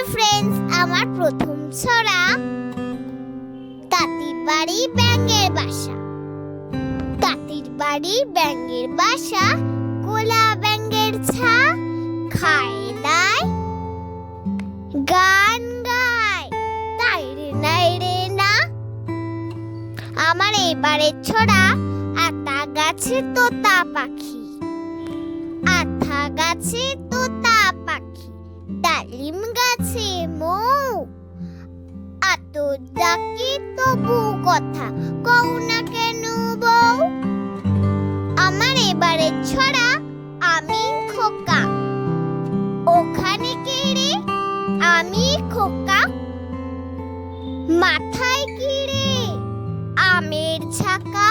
তো ফ্রেন্ডস আমার প্রথম ছড়া তাঁতির বাড়ি ব্যাঙের বাসা। তাঁতির বাড়ি ব্যাঙের বাসা, গোলা ব্যাঙের ছা, খায় দায় গান গায়, তাই রে নাই রে না। আমার এবারের ছড়া, আতা গাছে তোতা পাখি। আতা গাছে তোতা ডালিম গাছে মৌ। আত ডাকি তবু কথা, কও না কেন বউ আমার এবারে ছড়া, আমি খোকা। ওখানে কে রে? আমি খোকা। মাথায় কি রে? আমের ছাকা।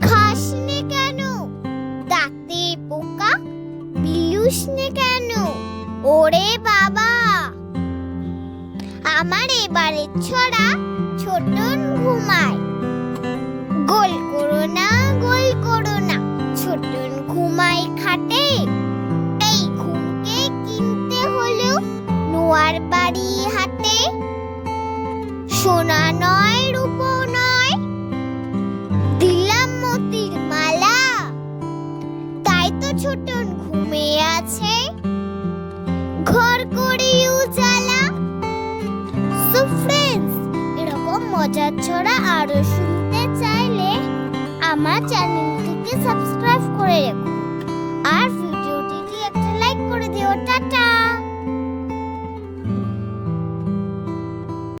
খাসনে কেন? দাঁতে পোকা। বিলুসনে কেন ওরে বাবা! আমার এবারে ছড়া ছোটন ঘুমায়। গোল করো না, গোল করো না। ছোটন ঘুমায় খাটে, এই ঘুমকে কিনতে হলো নোয়ার বাড়ি হাতে সোনা নয়, রূপো নয়, দিলাম মতির মালা। তাই তো ছোটন মজার ছড়া আরও শুনতে চাইলে আমার চ্যানেলটিকে সাবস্ক্রাইব করে রেখো।